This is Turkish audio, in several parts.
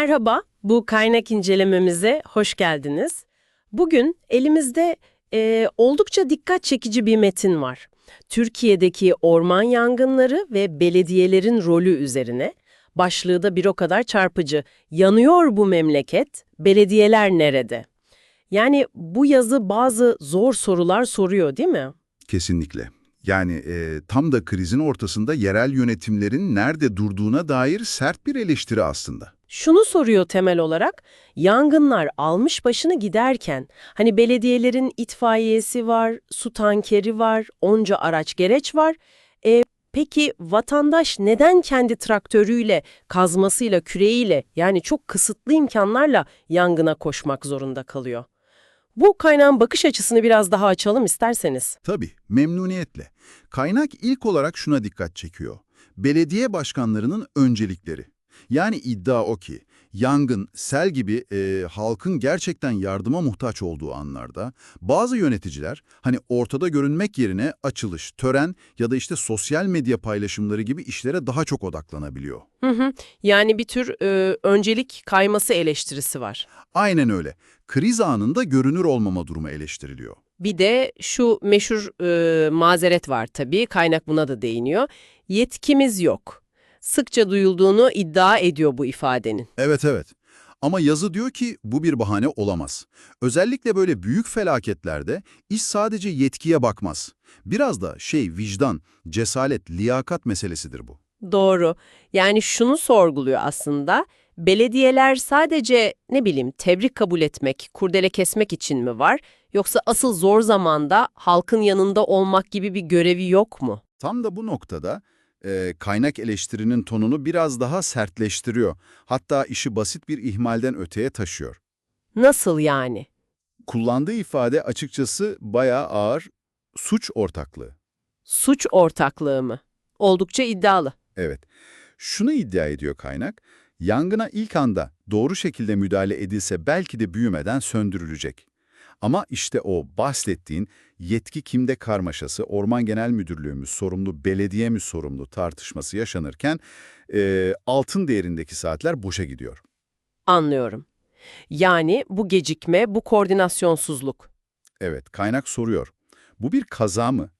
Merhaba, bu kaynak incelememize hoş geldiniz. Bugün elimizde e, oldukça dikkat çekici bir metin var. Türkiye'deki orman yangınları ve belediyelerin rolü üzerine. Başlığı da bir o kadar çarpıcı. Yanıyor bu memleket, belediyeler nerede? Yani bu yazı bazı zor sorular soruyor değil mi? Kesinlikle. Yani e, tam da krizin ortasında yerel yönetimlerin nerede durduğuna dair sert bir eleştiri aslında. Şunu soruyor temel olarak, yangınlar almış başını giderken, hani belediyelerin itfaiyesi var, su tankeri var, onca araç gereç var. E, peki vatandaş neden kendi traktörüyle, kazmasıyla, küreğiyle yani çok kısıtlı imkanlarla yangına koşmak zorunda kalıyor? Bu kaynağın bakış açısını biraz daha açalım isterseniz. Tabii, memnuniyetle. Kaynak ilk olarak şuna dikkat çekiyor. Belediye başkanlarının öncelikleri. Yani iddia o ki, yangın, sel gibi e, halkın gerçekten yardıma muhtaç olduğu anlarda bazı yöneticiler hani ortada görünmek yerine açılış, tören ya da işte sosyal medya paylaşımları gibi işlere daha çok odaklanabiliyor. Hı hı. Yani bir tür e, öncelik kayması eleştirisi var. Aynen öyle. Kriz anında görünür olmama durumu eleştiriliyor. Bir de şu meşhur e, mazeret var tabii, kaynak buna da değiniyor. Yetkimiz yok. Sıkça duyulduğunu iddia ediyor bu ifadenin. Evet evet. Ama yazı diyor ki bu bir bahane olamaz. Özellikle böyle büyük felaketlerde iş sadece yetkiye bakmaz. Biraz da şey vicdan, cesaret, liyakat meselesidir bu. Doğru. Yani şunu sorguluyor aslında. Belediyeler sadece ne bileyim tebrik kabul etmek, kurdele kesmek için mi var? Yoksa asıl zor zamanda halkın yanında olmak gibi bir görevi yok mu? Tam da bu noktada e, kaynak eleştirinin tonunu biraz daha sertleştiriyor. Hatta işi basit bir ihmalden öteye taşıyor. Nasıl yani? Kullandığı ifade açıkçası bayağı ağır suç ortaklığı. Suç ortaklığı mı? Oldukça iddialı. Evet. Şunu iddia ediyor kaynak, yangına ilk anda doğru şekilde müdahale edilse belki de büyümeden söndürülecek. Ama işte o bahsettiğin yetki kimde karmaşası, Orman Genel Müdürlüğü mü sorumlu, belediye mi sorumlu tartışması yaşanırken e, altın değerindeki saatler boşa gidiyor. Anlıyorum. Yani bu gecikme, bu koordinasyonsuzluk. Evet, kaynak soruyor. Bu bir kaza mı?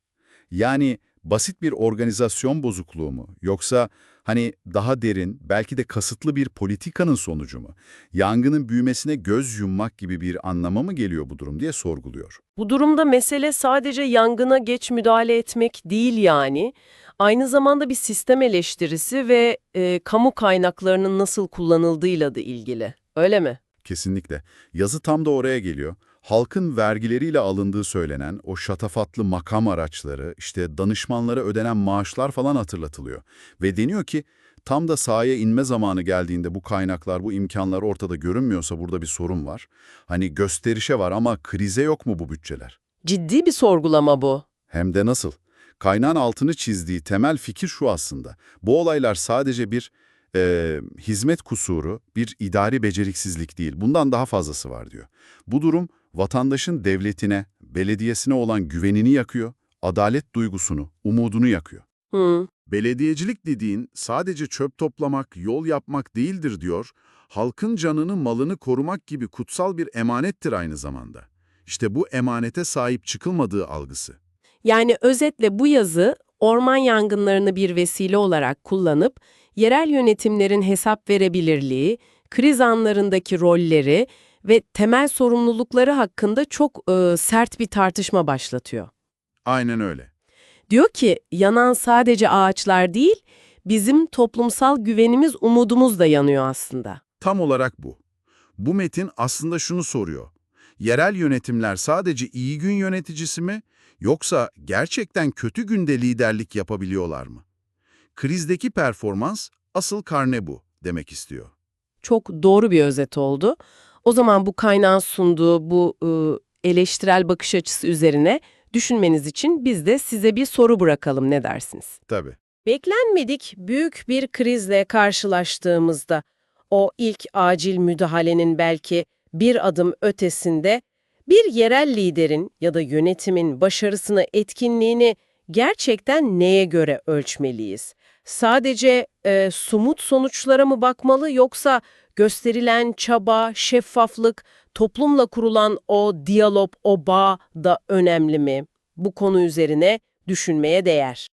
Yani basit bir organizasyon bozukluğu mu? Yoksa hani daha derin, belki de kasıtlı bir politikanın sonucu mu? Yangının büyümesine göz yummak gibi bir anlama mı geliyor bu durum diye sorguluyor. Bu durumda mesele sadece yangına geç müdahale etmek değil yani. Aynı zamanda bir sistem eleştirisi ve e, kamu kaynaklarının nasıl kullanıldığıyla da ilgili. Öyle mi? Kesinlikle. Yazı tam da oraya geliyor. Halkın vergileriyle alındığı söylenen o şatafatlı makam araçları, işte danışmanlara ödenen maaşlar falan hatırlatılıyor. Ve deniyor ki tam da sahaya inme zamanı geldiğinde bu kaynaklar, bu imkanlar ortada görünmüyorsa burada bir sorun var. Hani gösterişe var ama krize yok mu bu bütçeler? Ciddi bir sorgulama bu. Hem de nasıl? Kaynağın altını çizdiği temel fikir şu aslında. Bu olaylar sadece bir e, hizmet kusuru, bir idari beceriksizlik değil. Bundan daha fazlası var diyor. Bu durum vatandaşın devletine, belediyesine olan güvenini yakıyor, adalet duygusunu, umudunu yakıyor. Hı. Belediyecilik dediğin sadece çöp toplamak, yol yapmak değildir diyor. Halkın canını, malını korumak gibi kutsal bir emanettir aynı zamanda. İşte bu emanete sahip çıkılmadığı algısı. Yani özetle bu yazı orman yangınlarını bir vesile olarak kullanıp yerel yönetimlerin hesap verebilirliği, kriz anlarındaki rolleri ve temel sorumlulukları hakkında çok e, sert bir tartışma başlatıyor. Aynen öyle. Diyor ki yanan sadece ağaçlar değil, bizim toplumsal güvenimiz, umudumuz da yanıyor aslında. Tam olarak bu. Bu metin aslında şunu soruyor. Yerel yönetimler sadece iyi gün yöneticisi mi yoksa gerçekten kötü günde liderlik yapabiliyorlar mı? Krizdeki performans asıl karne bu demek istiyor. Çok doğru bir özet oldu. O zaman bu kaynağın sunduğu bu ıı, eleştirel bakış açısı üzerine düşünmeniz için biz de size bir soru bırakalım ne dersiniz? Tabii. Beklenmedik büyük bir krizle karşılaştığımızda o ilk acil müdahalenin belki bir adım ötesinde bir yerel liderin ya da yönetimin başarısını, etkinliğini gerçekten neye göre ölçmeliyiz? Sadece e, sumut sonuçlara mı bakmalı yoksa gösterilen çaba, şeffaflık, toplumla kurulan o diyalog, o bağ da önemli mi? Bu konu üzerine düşünmeye değer.